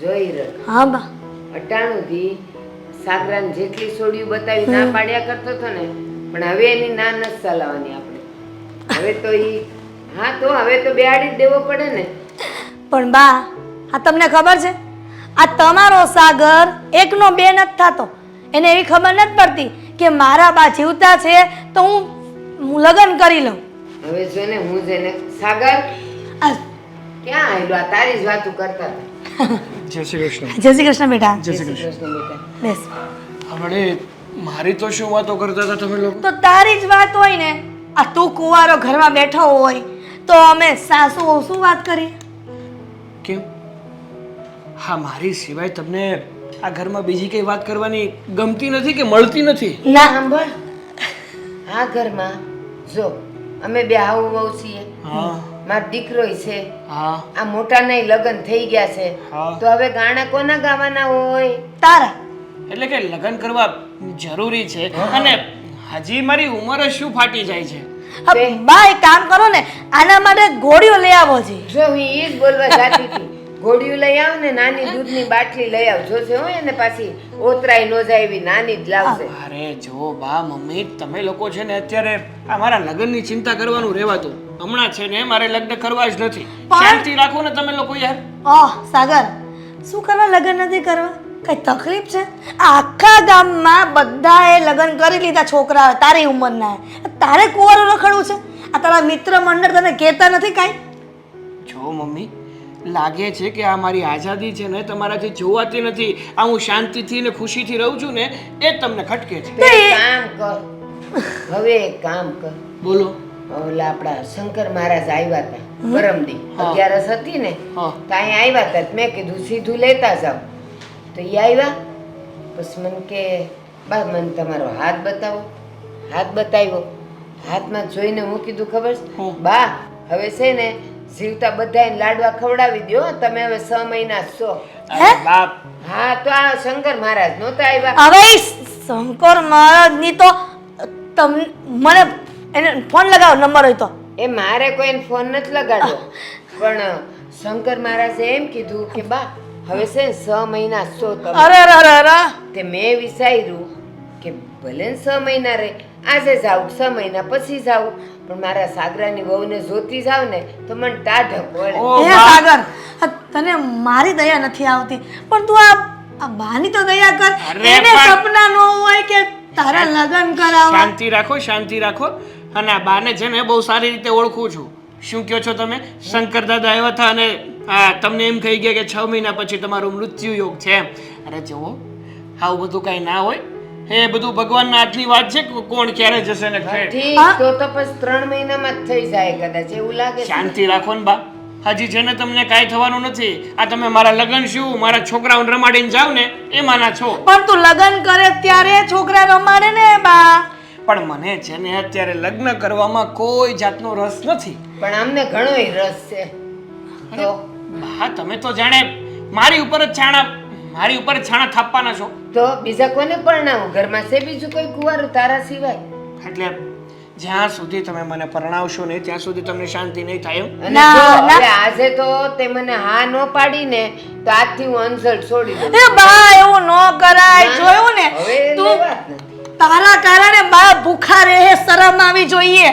જોઈ રહ હા બા. અટાણુંથી સાગરાને જેટલી સોડિયું બતાવી ના પાડ્યા કરતો હતો ને પણ હવે એની ના નથી ચલાવવાની આપણે. હવે તો ઈ હા તો હવે તો બેહાડી જ દેવો પડે ને. પણ બા આ તમને ખબર છે? આ તમારો સાગર એકનો બે નથી થતો. એને એવી ખબર નથી પડતી કે મારા બા જીવતા છે તો હું હું લગ્ન કરી લઉં. હવે જો ને હું જેને સાગર? આ ક્યાં આવેલો આ તારી જ વાતું કરતા હતા. જય શ્રી કૃષ્ણ. જય શ્રી કૃષ્ણ બેટા. જય શ્રી કૃષ્ણ. બેસ. આપણે મારી તો શું વાતો કરતા હતા તમે લોકો? તો તારી જ વાત હોય ને. આ તું કુંવારો ઘરમાં બેઠો હોય તો અમે સાસુ શું વાત કરી? કેમ? હા મારી સિવાય તમને આ ઘરમાં બીજી કઈ વાત કરવાની ગમતી નથી કે મળતી નથી? ના. સાંભળ. આ ઘરમાં જો અમે બે આવું બહુ છીએ. હા. મારો દીકરો છે. હા. આ મોટાના લગ્ન થઈ ગયા છે. હા. તો હવે ગાણા કોના ગાવાના હોય? તારા. એટલે કે લગ્ન કરવા જરૂરી છે અને હજી મારી ઉંમર શું ફાટી જાય છે? બા. એક કામ કરો ને. આના માટે ગોળીઓ લઈ આવો છે જો હું એ જ બોલવા જાતી હતી. ગોળીઓ લઈ આવ ને નાની દૂધની બાટલી લઈ આવ. જોશે હોય ને પાછી. ઓતરાઈ નો જાય એવી નાની જ લાવશે અરે જો બા મમ્મી તમે લોકો છે ને અત્યારે આ મારા લગ્નની ચિંતા કરવાનું રહેવાતું હમણાં છે ને મારે લગ્ન કરવા જ નથી. શાંતિ રાખો ને તમે લોકો યાર. ઓહ સાગર શું કરવા લગ્ન નથી કરવા? કઈ તકલીફ છે? આ આખા ગામમાં બધાએ લગ્ન કરી લીધા છોકરા તારી ઉંમરના. તારે કુંવારો રખડવું છે? આ તારા મિત્ર મંડળ તને કહેતા નથી કાંઈ? જો મમ્મી લાગે છે કે આ મારી આઝાદી છે ને તમારાથી જોવાતી નથી. આ હું શાંતિથી ને ખુશીથી રહું છું ને એ તમને ખટકે છે. કામ કર. હવે કામ કર. બોલો. ઓલા આપણા શંકર મહારાજ આવ્યા હતા પરમદી. અગિયારસ હતી ને ત્યાં તો અહીંયા આવ્યા હતા તો મેં કીધું સીધું લેતા જાઓ. તો એ આવ્યા પછી મને કે બા મને તમારો હાથ બતાવો. હાથ બતાવ્યો. હાથમાં જોઈને હું કીધું ખબર છે? બા હવે છે ને જીવતા બધાને લાડવા ખવડાવી દ્યો. તમે હવે છ મહિના છો. બાપ. હા તો આ શંકર મહારાજ નહોતા આવ્યા હવે શંકર શંકર મહારાજની તો તમ મને એને ફોન લગાવો નંબર હોય તો. એ મારે કોઈને ફોન નથી લગાડ્યો પણ શંકર મહારાજે એમ કીધું કે બા હવે છે ને છ મહિના સો તમે. અરે અરે અરે અરે. તે મેં વિચાર્યું કે ભલે ને છ મહિના રે આજે જાઉં છ મહિના પછી જાઉં પણ મારા સાગરાની વહુને જોતી જાવ ને તો મને ટાઢક વળે. હે સાગર આ તને મારી દયા નથી આવતી પણ તું આ આ બાની તો દયા કર. એને પણ- સપના ન હોય કે તારા લગ્ન કરાવવા. શાંતિ રાખો શાંતિ રાખો. અને આ બાને છે ને બહુ સારી રીતે ઓળખું છું. શું કહો છો તમે? શંકર દાદા આવ્યા હતા અને આ તમને એમ કહી ગયા કે છ મહિના પછી તમારું મૃત્યુ યોગ છે એમ. અરે જુઓ આવું બધું કાંઈ ના હોય. હે બધું ભગવાનના હાથની વાત છે કોણ ક્યારે જશે ને ઠીક તો તો પછી ત્રણ મહિનામાં જ થઈ જાય કદાચ એવું લાગે શાંતિ રાખો ને બા. હજી છે ને તમને કાંઈ થવાનું નથી. આ તમે મારા લગ્ન શું? મારા છોકરાઓને રમાડીને જાવ ને એમાંના છો. પણ તું લગ્ન કરે ત્યારે છોકરા રમાડે ને બા. પણ મને છે ને અત્યારે લગ્ન કરવામાં કોઈ જાતનો રસ નથી. પણ અમને ઘણોય રસ છે. તો? હા તમે તો જાણે મારી ઉપર જ છાણા મારી ઉપર છાણા થાપવાના છો. તો બીજા કોને પરણાવું? ઘરમાં છે બીજું કોઈ કુંવારું તારા સિવાય? એટલે જ્યાં સુધી તમે મને પરણાવશો નહીં ત્યાં સુધી તમને શાંતિ નહીં થાય ના, ના. આજે તો તે મને હા ન પાડીને તો આજથી હું અનસલ છોડી દઉં. એ બા એવું ન કરાય. જોયું ને? તું. તારા કારણે બા ભૂખા રહે શરમ આવી જોઈએ.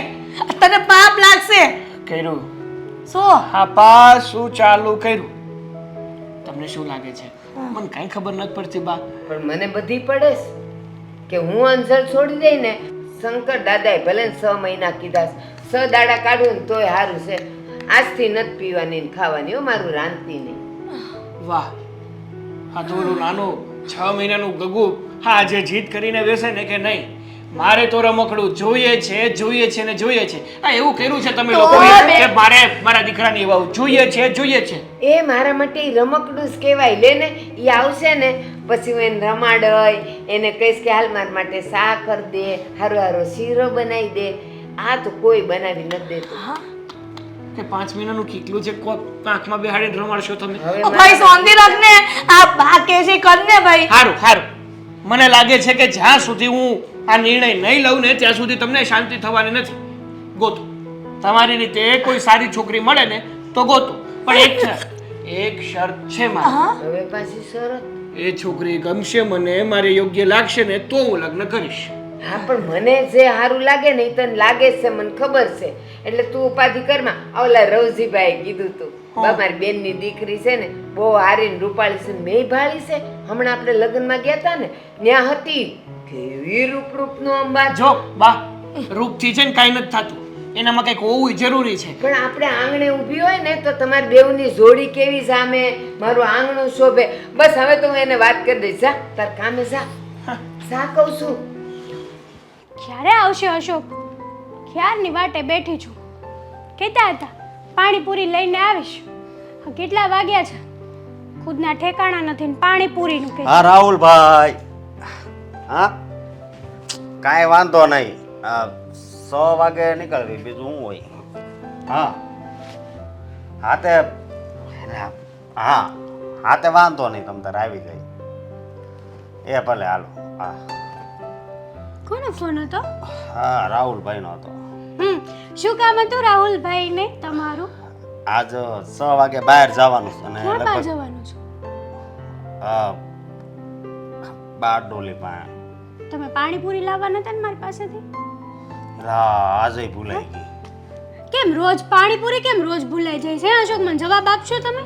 તને પાપ લાગશે. કર્યું. શું? હા પા શું ચાલુ કર્યું? તમને શું લાગે છે? મને કાંઈ ખબર નથી પડતી બા. પણ મને બધી પડે છે કે હું અંજલ છોડી દઈ ને શંકર દાદાએ ભલે છ મહિના કીધા સ છ દાડા કાઢું ને તોય સારું છે. આજથી નથી પીવાની ને ખાવાની હો મારું રાંધતી નહીં. વાહ. હા તો નાનું છ મહિનાનું ગગુ હા જે જીત કરીને બેસે ને કે નહીં મારે તો રમકડું જોઈએ છે જોઈએ છે ને જોઈએ છે. આ એવું કર્યું છે તમે લોકો કે મારે મારા દીકરાની એવા જોઈએ છે જોઈએ છે. એ મારા માટે રમકડું જ કહેવાય. લે ને એ આવશે ને પછી હું એને રમાડય એને કહીશ કે હાલ મારા માટે સા કરી દે હારો હારો શીરો બનાવી દે. આ તો કોઈ બનાવી નથી દેતું. કે પાંચ મહિનાનું કીકલું છે કોક આંખમાં બેહાડી રમાડશો તમે? ભાઈ સોંધી રાખ ને આ બા કે છે કર ને ભાઈ. સારું સારું મને લાગે છે કે જ્યાં સુધી હું આ નિર્ણય નહીં લઉં ને ત્યાં સુધી તમને શાંતિ થવાની નથી. ગોતો. તમારી રીતે કોઈ સારી છોકરી મળે ને તો ગોતો. પણ એક છે એક શરત છે મારી. હવે પાછી શરત? એ છોકરી ગમશે મને મારે યોગ્ય લાગશે ને તો હું લગ્ન કરીશ. હા પણ મને જે સારું લાગે ને એ તને લાગે છે મને ખબર છે. એટલે તું ઉપાધિ કરમાં ઓલા રવજીભાઈ કીધું તું. બા મારી બેનની દીકરી છે ને બહુ હારી રૂપાળી છે મેં ભાળી છે. હમણાં આપણે લગ્નમાં ગયા હતા ને ત્યાં હતી કેવી રૂપ રૂપનું અંબા જો બા રૂપથી છે ને કાંઈ નથી થતું. એનામાં કંઈક હોવું જરૂરી છે. પણ આપણે આંગણે ઊભી હોય ને તો તમારી બેવની જોડી કેવી સામે મારું આંગણું શોભે. બસ હવે તો હું એને વાત કરી દઈશ. જા તાર કામે જા. સા કહું છું. ક્યારે આવશે અશોક? ક્યારની વાટે બેઠી છું? કહેતા હતા? પાણીપુરી લઈને આવીશ. કેટલા વાગ્યા છે? ખુદના ઠેકાણા નથી ને પાણીપુરીનું કે. હા રાહુલભાઈ. હા? કાંઈ વાંધો નહીં. આ સો વાગે નીકળવી બીજું શું હોય? હા. હા તે હા હા તે વાંધો નહીં તમ તારે આવી ગઈ. એ ભલે હાલો. હા. કોનો ફોન હતો? હા રાહુલભાઈનો હતો. હમ શું કામ હતું રાહુલભાઈને તમારું? આજ છ વાગે બહાર જવાનું છે અને ક્યાં બહાર લગભગ જવાનું છે? હા બાર ડોલી પાસે. તમે પાણીપુરી લાવવાના હતા ને મારી પાસેથી? હા આજે ભૂલાઈ ગઈ. કેમ રોજ પાણીપુરી કેમ રોજ ભૂલાઈ જાય છે? અશોક મને જવાબ આપશો તમે?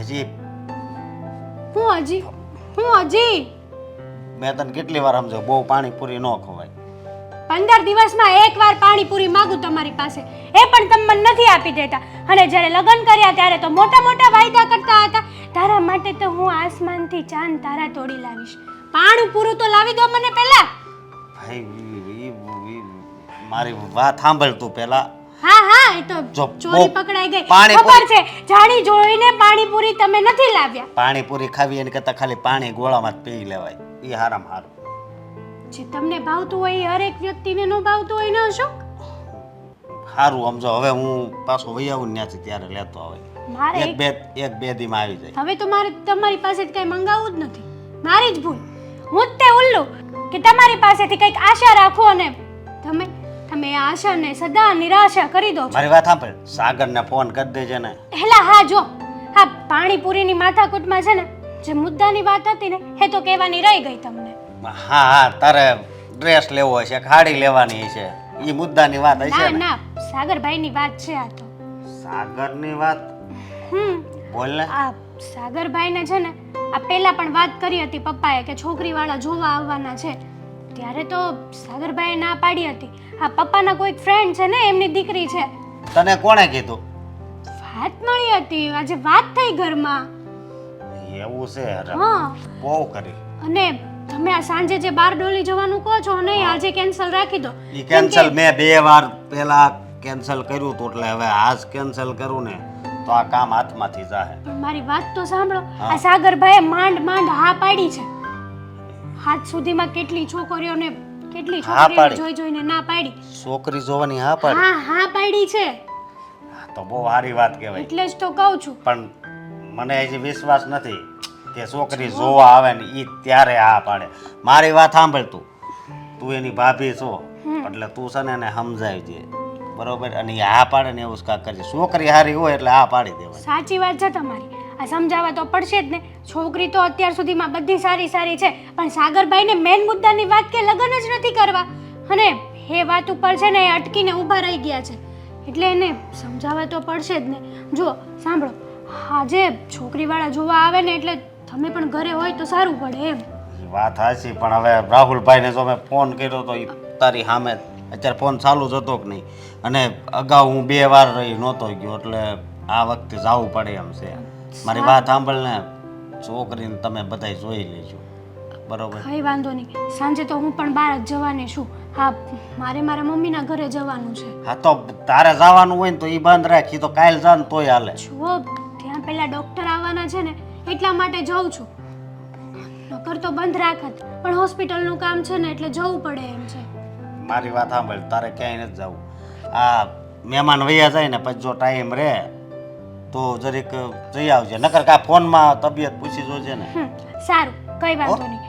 હજી. હું હજી હું હજી. મેં તને કેટલી વાર સમજો બહુ પાણીપુરી ન ખવાય. પંદર દિવસમાં એક વાર પાણીપુરી માગું તમારી પાસે. એ પણ તમે મને નથી આપી દેતા. અને જ્યારે લગ્ન કર્યા ત્યારે તો મોટા મોટા વાયદા કરતા હતા. તારા માટે તો હું આસમાનથી ચાંદ તારા તોડી લાવીશ. પાણી પૂરું તો લાવી દો મને પહેલા. ભાઈ મારી વાત સાંભળ તું પેલા હા હા એ તો ચોરી પકડાઈ ગઈ. ખબર છે જાણી જોઈને પાણીપુરી તમે નથી લાવ્યા. પાણીપુરી ખાવી એને કરતા ખાલી પાણી ગોળામાં જ પી લેવાય. એ હારામ હારું. જે તમને ભાવતું હોય એ હરેક વ્યક્તિને ન ભાવતું હોય ને અશોક? સારું સમજો હવે હું પાછો વહી આવું ન્યાથી ત્યારે લેતો આવે મારે એક બે એક બે દીમાં આવી જાય. હવે તો મારે તમારી પાસેથી કંઈ મંગાવવું જ નથી. મારી જ ભૂલ. હું જ તે ઉલ્લુ કે તમારી પાસેથી કંઈક આશા રાખો અને તમે તમે એ આશાને સદા નિરાશા કરી દો મારી વાત સાંભળ. સાગરને ફોન કરી દેજે ને. હેલા હા જો. હા પાણીપુરીની માથાકૂટમાં છે ને જે મુદ્દાની વાત હતી ને એ તો કહેવાની રહી ગઈ તમને. હા હા તારે ડ્રેસ લેવો છે ખાડી લેવાની છે એ મુદ્દાની વાત ના હશે ને ના? સાગરભાઈની વાત છે આ તો. સાગરની વાત? હમ. બોલ ને. આ સાગરભાઈને છે ને આ પહેલા પણ વાત કરી હતી પપ્પાએ કે છોકરીવાળા જોવા આવવાના છે. ત્યારે તો સાગરભાઈએ ના પાડી હતી. આ પપ્પાના કોઈક ફ્રેન્ડ છે ને એમની દીકરી છે. તને કોણે કીધું? વાત મળી હતી આજે વાત થઈ ઘરમાં. એવું છે અરે હા. બહુ કરી. અને તમે આ સાંજે જે બાર ડોલી જવાનું કહો છો નહીં આજે કેન્સલ રાખી દો. એ કેન્સલ મેં બે વાર પહેલા કેન્સલ કર્યું હતું એટલે હવે આજ કેન્સલ કરું ને તો આ કામ હાથમાંથી જાહે. પણ મારી વાત તો સાંભળો. આ સાગરભાઈએ માંડ માંડ હા પાડી છે. હાથ સુધીમાં કેટલી છોકરીઓને કેટલી હા છોકરીઓને પાડી. જોઈ જોઈને ના પાડી. છોકરી જોવાની હા પાડી. હા હા પાડી છે. તો બહુ સારી વાત કહેવાય. એટલે જ તો કહું છું. પણ મને હજી વિશ્વાસ નથી. કે છોકરી જોવા આવે ને ઈ ત્યારે હા પાડે. મારી વાત સાંભળ તું. તું એની ભાભી છો એટલે તું છે ને એને સમજાવજે બરોબર? અને એ હા પાડે ને એવું જ કાંઈક કરજે. છોકરી સારી હોય એટલે હા પાડી દેવાય સાચી વાત છે તમારી. આ સમજાવવા તો પડશે જ ને. છોકરી તો અત્યાર સુધીમાં બધી સારી સારી છે પણ સાગરભાઈને મેન મુદ્દાની વાત કે લગ્ન જ નથી કરવા. અને એ વાત ઉપર છે ને એ અટકીને ઊભા રહી ગયા છે. એટલે એને સમજાવવા તો પડશે જ ને. જો સાંભળો. આજે છોકરીવાળા જોવા આવે ને એટલે તમે પણ ઘરે હોય તો સારું પડે એમ. વાત હાચી પણ હવે રાહુલભાઈને જો મેં ફોન કર્યો તો ઈ તારી સામે અત્યારે ફોન ચાલુ જ હતો કે નહીં? અને અગાઉ હું બે વાર રહી નહોતો ગયો એટલે આ વખતે જવું પડે એમ છે. મારી વાત સાંભળ ને છોકરીને તમે બધાય જોઈ લેજો. બરોબર? કઈ વાંધો નહીં. સાંજે તો હું પણ બહાર જ જવાની છું. હા મારે મારા મમ્મીના ઘરે જવાનું છે. હા તો તારે જવાનું હોય ને તો એ બંધ રાખી. તો કાલ જા ને તોય હાલે. જો ત્યાં પેલા ડોક્ટર આવવાના છે ને એટલા માટે જાઉં છું. નકર તો બંધ રાખત. પણ હોસ્પિટલનું કામ છે ને એટલે જવું પડે એમ છે. મારી વાત સાંભળ તારે ક્યાંય નથી જવું. આ મહેમાન વૈયા જાય ને પછી જો ટાઈમ રહે તો જરીક જઈ આવજે. નકર કા ફોનમાં તબિયત પૂછી જોજે ને. સારું કઈ વાંધો નહીં.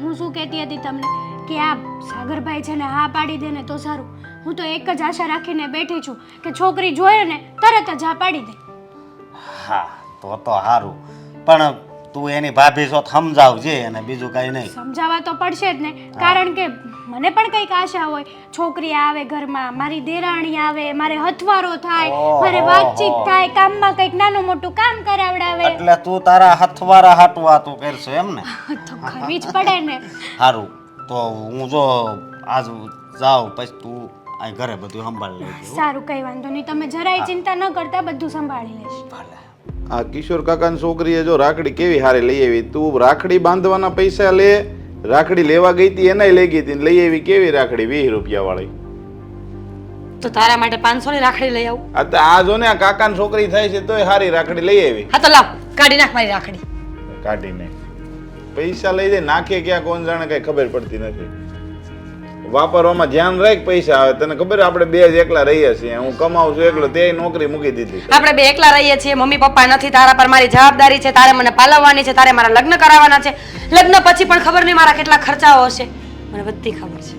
હું શું કહેતી હતી તમને? કે આ સાગરભાઈ છે ને હા પાડી દે ને તો સારું. હું તો એક જ આશા રાખીને બેઠી છું કે છોકરી જોઈએ ને તરત જ હા પાડી દે. હા તો તો સારું. પણ તું એની ભાભી છો સમજાવજે અને બીજું કાંઈ નહીં. સમજાવવા તો પડશે જ ને. કારણ કે મને પણ કંઈક આશા હોય. છોકરી આવે ઘરમાં મારી દેરાણી આવે મારે હથવારો થાય મારે વાતચીત થાય કામમાં કંઈક નાનું મોટું કામ કરાવડાવે. એટલે તું તારા હથવારા હાટવા તું કરશો એમ ને? તો કરવી જ પડે ને. સારું તો હું જો આજ જાઉં પછી તું આ ઘરે બધું સંભાળી લેજો સારું કઈ વાંધો નહીં. તમે જરાય ચિંતા ન કરતા બધું સંભાળી લેજો ભલે. આ કિશોર કાકાની છોકરીએ જો રાખડી કેવી હારે લઈ આવી? તું રાખડી બાંધવાના પૈસા લે રાખડી લેવા ગઈ હતી એનાય લઈ ગઈ હતી લઈ આવી કેવી રાખડી? વીસ રૂપિયા વાળી તો તારા માટે પાંચસો ની રાખડી લઈ આવું. આ તો આ જો ને આ કાકાની છોકરી થાય છે તોય હારી રાખડી લઈ આવી. હા તો લાવ કાઢી નાખ મારી રાખડી. કાઢીને પૈસા લઈ દે નાખે ક્યાં કોણ જાણે કઈ ખબર પડતી નથી. વાપરવામાં ધ્યાન રાખ પૈસા આવે. તને ખબર આપણે બે જ એકલા રહીએ છીએ. હું કમાઉં છું એકલો તે નોકરી મૂકી દીધી. આપણે બે એકલા રહીએ છીએ. મમ્મી પપ્પા નથી તારા પર મારી જવાબદારી છે તારે મને પાલવવાની છે તારે મારા લગ્ન કરાવવાના છે. લગ્ન પછી પણ ખબર નહીં મારા કેટલા ખર્ચાઓ હશે. મને બધી ખબર છે.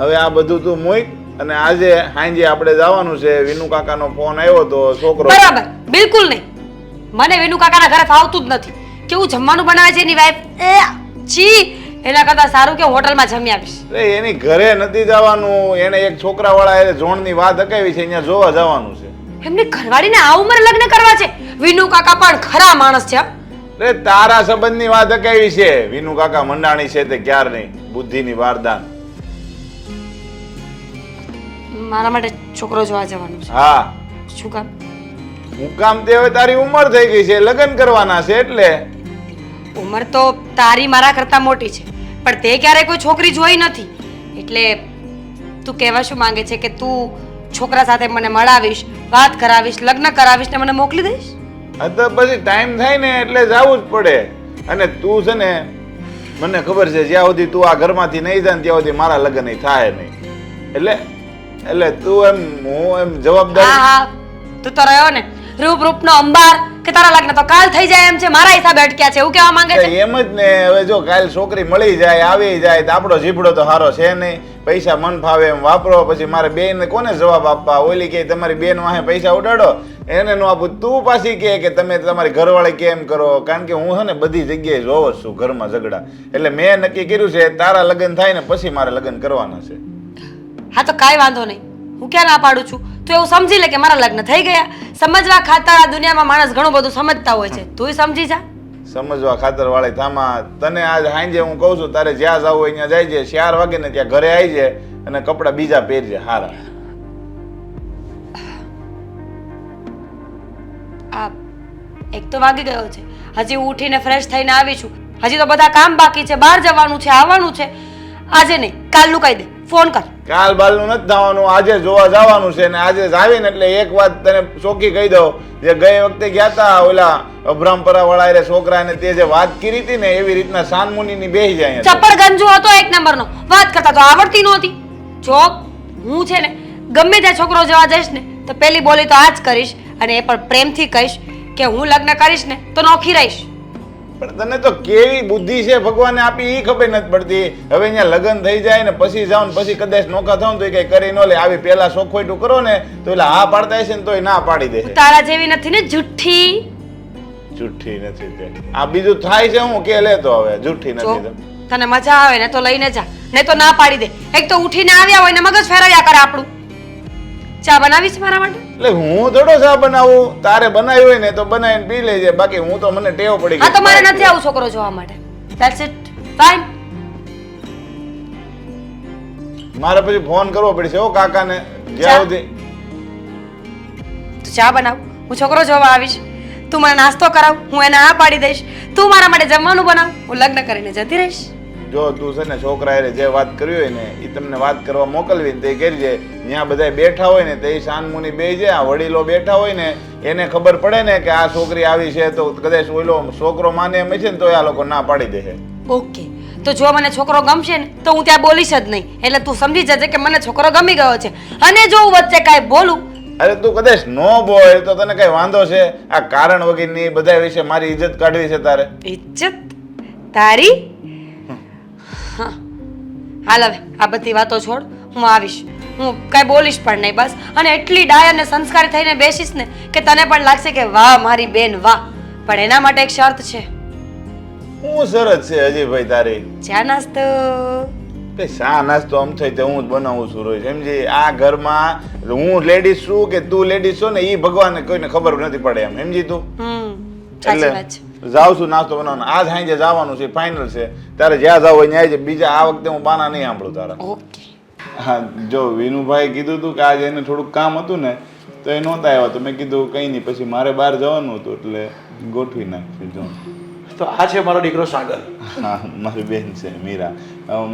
હવે આ બધું તું મૂક અને આજે હાંજે આપણે જવાનું છે. વિનુ કાકાનો ફોન આવ્યો તો છોકરો બરાબર બિલકુલ નહીં. મને વિનુ કાકાના ઘરે ફાવતું જ નથી. કેવું જમવાનું બનાવે છે એની વાઈફ એ છી. એના કરતાં સારું કે હોટલમાં જમી આવીશ અરે એની ઘરે નથી જવાનું. એને એક છોકરાવાળા એને જોણની વાત અકાવી છે અહીંયા જોવા જવાનું છે. એમની ઘરવાળીને આ ઉંમર લગ્ન કરવા છે? વિનુ કાકા પણ ખરા માણસ છે. અરે તારા સંબંધની વાત અકાવી છે. વિનુ કાકા મંડાણી છે તે ક્યાર નહીં? બુદ્ધિની વારદાન. મારા માટે છોકરો જોવા જવાનું છે. હા. શું કામ? હું કામ તે હવે તારી ઉંમર થઈ ગઈ છે. લગ્ન કરવાના છે એટલે. ઉંમર તો તારી મારા કરતા મોટી છે. પણ તે ક્યારેય કોઈ છોકરી જોઈ નથી. એટલે તું કહેવા શું માંગે છે કે તું છોકરા સાથે મને મળાવીશ વાત કરાવીશ લગ્ન કરાવીશ ને મને મોકલી દઈશ? આ તો પછી ટાઈમ થાય ને એટલે જવું જ પડે. અને તું છે ને મને ખબર છે જ્યાં સુધી તું આ ઘરમાંથી નહીં જાય ત્યાં સુધી મારા લગ્ન થાય નહીં. એટલે એટલે તું એમ હું એમ હા જવાબદાર હા. તું તો રહ્યો ને. રૂપ રૂપનો અંબાર કે તારા લગ્ન તો કાલ થઈ જાય એમ છે મારા હિસાબે અટક્યા છે એવું કેવા માંગે છે? એમ જ ને હવે જો કાલ છોકરી મળી જાય આવી જાય તો આપણો જીભડો તો હારો છે નહીં. પૈસા મન ફાવે એમ વાપરો પછી મારે બેન કોને જવાબ આપવા? ઓલી કે તમારી બેન વાહે પૈસા ઉડાડો? એને નો આપું. તું પાછી કે કે તમે તમારી ઘરવાળી કેમ કરો? કારણ કે હું છે ને બધી જગ્યાએ જોવો જ છું ઘરમાં ઝઘડા. એટલે મેં નક્કી કર્યું છે તારા લગ્ન થાય ને પછી મારે લગ્ન કરવાના છે. હા તો કાંઈ વાંધો નહીં. હું ક્યાં ના પાડું છું? તો એવું સમજી લે કે મારા લગ્ન થઈ ગયા. સમજવા ખાતર આ દુનિયામાં માણસ ઘણું બધું સમજતા હોય છે. તુંય સમજી જા. સમજવા ખાતર વાળી થામા તને આજ સાંજે હું કહું છું તારે જ્યાં જવું હોય ત્યાં જાય છે. ચાર વાગે ને ત્યાં ઘરે આવી જાય અને કપડાં બીજા પહેરજે હારા. આ એક તો વાગી ગયો છે. હજી હું ઉઠીને ફ્રેશ થઈને આવી છું. હજી તો બધા કામ બાકી છે. બહાર જવાનું છે આવવાનું છે. આજે નહીં કાલનું કહી દે. ફોન કર. કાલ બાલનું નથી થવાનું આજે જોવા જવાનું છે ને આજે આવીને એટલે એક વાત તને ચોખ્ખી કહી દઉં. જે ગઈ વખતે ગયા તા ઓલા અભ્રામપરા વાળા એ છોકરાને, તે જે વાત કરી હતી ને એવી રીતના સાનમુનિની બેહી જાય. ચપ્પડ ગંજો હતો એક નંબરનો. વાત કરતા તો આવડતી નહોતી. જો, હું છે ને, ગમે ત્યાં છોકરો જવા જઈશ ને, તો પેલી બોલી તો આ જ કરીશ અને એ પણ પ્રેમથી કહીશ કે હું લગ્ન કરીશ ને, તો નોખી રહીશ. પણ તને તો કેવી બુદ્ધિ છે? ભગવાને આપી એ ખબર નથી પડતી. હવે અહીંયા લગ્ન થઈ જાય ને પછી જાવ ને પછી કદાચ નોખા થાવ તો કઈ કરી ન લે. આવી પેલા સોખવટું કરો ને તો એટલે હા પાડતા હશે ને તોય ના પાડી દે તારા જેવી નથી ને જુઠ્ઠી. જુઠ્ઠી નથી તે. આ બીજું થાય છે હું કે લેતો હવે જુઠ્ઠી નથી તો. તને મજા આવે ને તો લઈને જા. ને તો ના પાડી દે. એક તો ઉઠીને આવ્યા હોય ને મગજ ફેરવ્યા કરે આપણું. ચા બનાવી છે મારા માટે? એટલે હું થોડો ચા બનાવું તારે બનાવી હોય ને તો બનાવીને પી લેજે. બાકી હું તો મને ટેવ પડી હા તો મારે નથી આવું છોકરો જોવા માટે. ધેટ્સ ઇટ ફાઇન મારે પછી ફોન કરવો પડશે ઓ કાકાને. જ્યાં સુધી. તું ચા બનાવ. હું છોકરો જોવા આવીશ. તું મને નાસ્તો કરાવ. હું એને આ પાડી દઈશ. તું મારા માટે જમવાનું બનાવ. હું લગ્ન કરીને જતી રહીશ. જો તું છે ને છોકરા જે વાત કરવી હોય ને એ તમને વાત કરવા મોકલવી ને તે કરજે ત્યાં બધા બેઠા હોય ને તે શાનમુની બે છે આ વડીલો બેઠા હોય ને એને ખબર પડે ને કે આ છોકરી આવી છે તો કદાચ ઓલો છોકરો માને એમ છે ને તો આ લોકો ના પાડી દેશે ઓકે. તો જો મને છોકરો ગમશે ને તો હું ત્યાં બોલીશ જ નહીં. એટલે તું સમજી જજે કે મને છોકરો ગમી ગયો છે. અને જો હું વચ્ચે કાંઈ બોલું અરે તું કદાચ નો બોલ તો તને કઈ વાંધો છે? આ કારણ વગરની બધા વિશે મારી ઇજ્જત કાઢવી છે તારે. ઇજ્જત તારી? હા. હાલ હવે આ બધી વાતો છોડ હું આવીશ. હું કાંઈ બોલીશ પણ નહીં બસ. અને એટલી ડાય અને સંસ્કારી થઈને બેસીશ ને કે તને પણ લાગશે કે વાહ મારી બેન વાહ. પણ એના માટે એક શરત છે. હું સરસ છે અજયભાઈ તારી? ચા નાસ્તો. કે શા નાસ્તો આમ થઈ તે હું જ બનાવું છું રોજ. સમજી આ ઘરમાં હું લેડીઝ છું કે તું લેડીઝ છો ને એ ભગવાનને કોઈને ખબર નથી પડે એમ. સમજી તું? હમ સાચી વાત છે. એટલે જાઉં છું નાસ્તો બનાવવાનો. આજ સાંજે જવાનું છે ફાઇનલ છે. ત્યારે જ્યાં જાવ હોય ત્યાં છે બીજા આ વખતે હું બાના નહીં સાંભળું તારા. ઓકે. હા જો વિનુભાઈ કીધું હતું કે આજે એને થોડુંક કામ હતું ને તો એ નહોતા આવ્યા તો મેં કીધું કંઈ નહીં પછી મારે બહાર જવાનું હતું એટલે ગોઠવી નાખ્યું જો. તો આ છે મારો દીકરો સાગર. હા મારી બેન છે મીરા.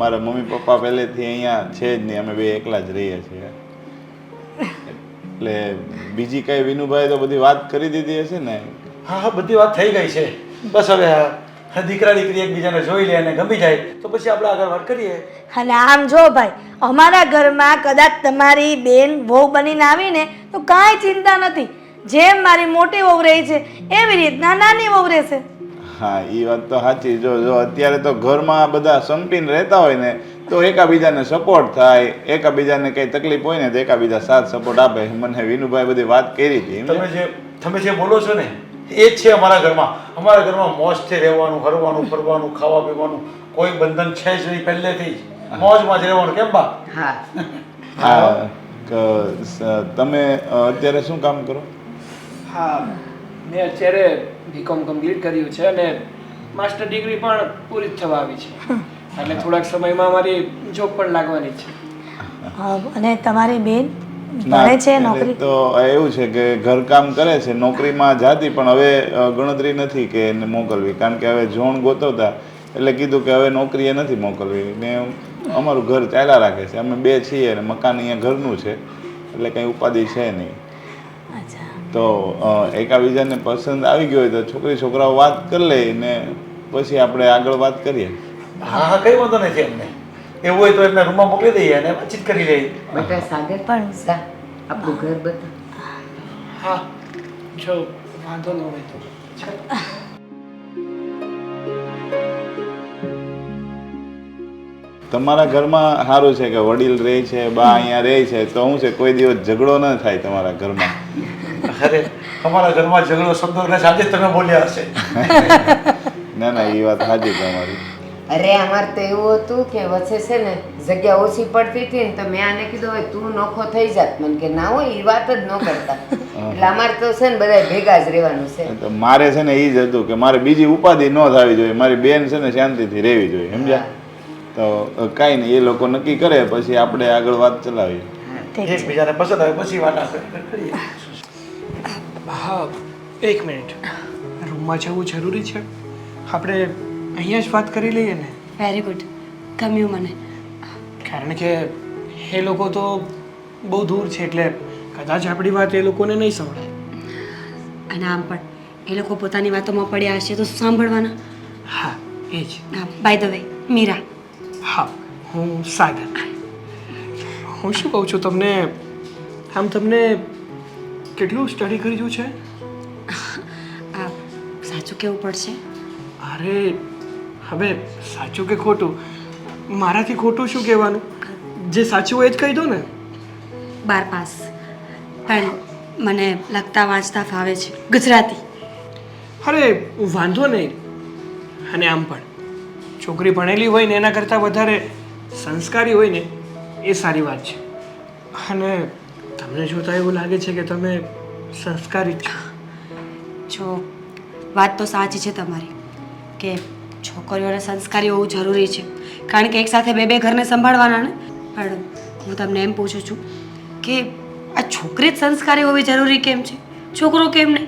મારા મમ્મી પપ્પા પહેલેથી અહીંયા છે જ નહીં અમે બે એકલા જ રહીએ છીએ. એટલે બીજી કઈ વિનુભાઈ તો બધી વાત કરી દીધી હશે ને? હા હા બધી વાત થઈ ગઈ છે. બસ હવે આ દીકરા દીકરી એકબીજાને જોઈ લે અને ગમી જાય. તો પછી આપણે આગળ વાત કરીએ. અને આમ જો ભાઈ અમારા ઘરમાં કદાચ તમારી બેન વહુ બનીને આવીને તો કાંઈ ચિંતા નથી. જેમ મારી મોટી વહુ રહી છે એવી રીતના નાની વહુ રહેશે. હા એ વાત તો સાચી. જો જો અત્યારે તો ઘરમાં બધા સંપીને રહેતા હોય ને તો એકાબીજાને સપોર્ટ થાય. એકાબીજાને કંઈ તકલીફ હોય ને તો એકાબીજા સાથ સપોર્ટ આપે. મને વિનુભાઈ બધી વાત કરી હતી તમે જે તમે જે બોલો છો ને એ જ છે અમારા ઘરમાં. અમારા ઘરમાં મોજથી રહેવાનું હરવાનું ફરવાનું ખાવા પીવાનું કોઈ બંધન છે જ નહીં પહેલેથી જ. મોજમાં જ રહેવાનું. કેમ બા? હા. હા તમે અત્યારે શું કામ કરો? હા મેં અત્યારે બીકોમ કમ્પ્લીટ કર્યું છે અને માસ્ટર ડિગ્રી પણ પૂરી જ થવા આવી છે. એટલે થોડાક સમયમાં મારી જોબ પણ લાગવાની છે. હા, અને તમારી બેન? ભણે છે નોકરી? તો એવું છે કે ઘરકામ કરે છે નોકરીમાં જાતી પણ હવે ગણતરી નથી કે એને મોકલવી. કારણ કે હવે જોણ ગોતવતા એટલે કીધું કે હવે નોકરીએ નથી મોકલવી. ને અમારું ઘર ચાલ્યા રાખે છે. અમે બે છીએ અને મકાન અહીંયા ઘરનું છે એટલે કંઈ ઉપાધિ છે નહીં. તો એકાબીજાને પસંદ આવી ગયો હોય તો છોકરી છોકરાઓ વાત કરી લે ને પછી આપણે આગળ વાત કરીએ. હા હા કઈ વાંધો નથી અમને. એવું હોય તો એમને રૂમમાં મોકલી દઈએ અને વાતચીત કરી લઈએ. બેટા સાગર પણ સા આપણું ઘર બતા હા જો વાંધો ન હોય તો. તમારા ઘરમાં સારું છે કે વડીલ રહે છે બા અહીંયા રહે છે તો શું છે કોઈ દિવસ ઝઘડો ન થાય તમારા ઘરમાં? અરે તમારા ઘરમાં ઝઘડો શબ્દો એટલે સાંજે જ તમે બોલ્યા હશે. ના ના એ વાત સાચી તમારી. અરે અમારે તો એવું હતું કે વચ્ચે છે ને જગ્યા ઓછી પડતી હતી ને તો મેં આને કીધું હોય તું નોખો થઈ જાત. મને કે ના હોય એ વાત જ ન કરતા. એટલે અમારે તો છે ને બધા ભેગા જ રહેવાનું છે. તો મારે છે ને એ જ હતું કે મારે બીજી ઉપાધિ ન થવી જોઈએ. મારી બેન છે ને શાંતિથી રહેવી જોઈએ સમજ્યા? તો કાંઈ નહીં એ લોકો નક્કી કરે પછી આપણે આગળ વાત ચલાવીએ. એકબીજાને પસંદ આવે પછી વાત હા એક મિનિટ. રૂમમાં જવું જરૂરી છે? આપણે અહીંયા જ વાત કરી લઈએ ને? વેરી ગુડ ગમ્યું મને. કારણ કે એ લોકો તો બહુ દૂર છે એટલે કદાચ આપણી વાત એ લોકોને નહીં સંભળાય. અને આમ પણ એ લોકો પોતાની વાતોમાં પડ્યા હશે તો સાંભળવાના? હા એ જ. By the way Meera. હા હું સાગર. હું શું કહું છું તમને? આમ તમને કેટલું સ્ટડી કર્યું છે? આ સાચું કેવું પડશે? અરે હવે સાચું કે ખોટું? મારાથી ખોટું શું કહેવાનું? જે સાચું હોય એ જ કહી દો ને. બાર પાસ. પણ મને લખતા વાંચતા ફાવે છે. ગુજરાતી. અરે વાંધો નહીં. અને આમ પણ. છોકરી ભણેલી હોય ને એના કરતાં વધારે સંસ્કારી હોય ને એ સારી વાત છે. અને તમને જોતાં એવું લાગે છે કે તમે સંસ્કારી છો. જો વાત તો સાચી છે તમારી કે છોકરીઓને સંસ્કારી હોવું જરૂરી છે. કારણ કે એકસાથે બે બે ઘરને સંભાળવાના ને? પણ હું તમને એમ પૂછું છું કે આ છોકરી જ સંસ્કારી હોવી જરૂરી કેમ છે? છોકરો કેમ નહીં?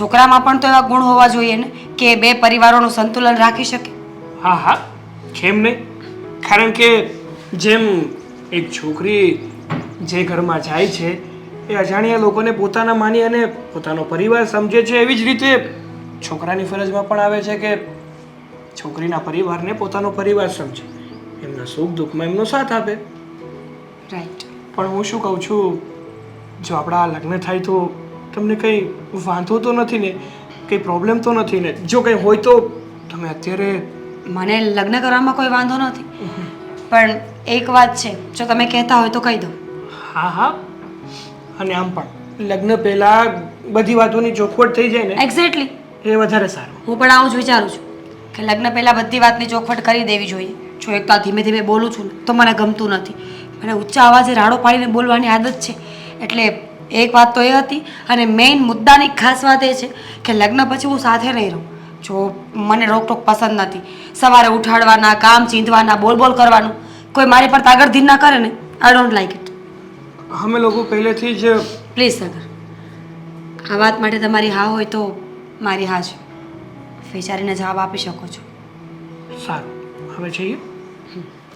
છોકરામાં પણ તો એવા ગુણ હોવા જોઈએ ને કે બે પરિવારોનું સંતુલન રાખી શકે. હા હા. કેમ નહીં? કારણ કે જેમ એક છોકરી જે ઘરમાં જાય છે, એ અજાણ્યા લોકોને પોતાના માની અને પોતાનો પરિવાર સમજે છે, એવી જ રીતે છોકરાની ફરજમાં પણ આવે છે કે છોકરીના પરિવારને પોતાનો પરિવાર સમજે. એમના સુખ દુઃખમાં એમનો સાથ આપે. રાઈટ પણ હું શું કહું છું? જો આપણા લગ્ન થાય તો તમને કંઈ વાંધો તો નથી ને? કંઈ પ્રોબ્લેમ તો નથી ને? જો કંઈ હોય તો તમે અત્યારે મને લગ્ન કરવામાં કોઈ વાંધો નથી. પણ એક વાત છે જો તમે કહેતા હોય તો કહી દો. હા હા. અને આમ પણ. લગ્ન પહેલા બધી વાતોની ચોખવટ થઈ જાય ને? એક્ઝેક્ટલી એ વધારે સારું. હું પણ આવું જ વિચારું છું. કે લગ્ન પહેલાં બધી વાતની ચોખવટ કરી દેવી જોઈએ. જો એક તો આ ધીમે ધીમે બોલું છું તો મને ગમતું નથી. મને ઊંચા અવાજે રાડો પાડીને બોલવાની આદત છે. એટલે એક વાત તો એ હતી અને મેઇન મુદ્દાની ખાસ વાત એ છે કે લગ્ન પછી હું સાથે નહીં રહું. જો મને રોકટોક પસંદ નથી. સવારે ઉઠાડવાના કામ ચીંધવાના બોલ બોલ કરવાનું કોઈ મારી પર તાગડધીન ના કરે ને આઈ ડોન્ટ લાઈક ઇટ અમે લોકો પહેલેથી જ પ્લીઝ સગર આ વાત માટે તમારી હા હોય તો મારી હા છે. વિચારીને જવાબ આપી શકો છો. સારું. હવે જઈએ?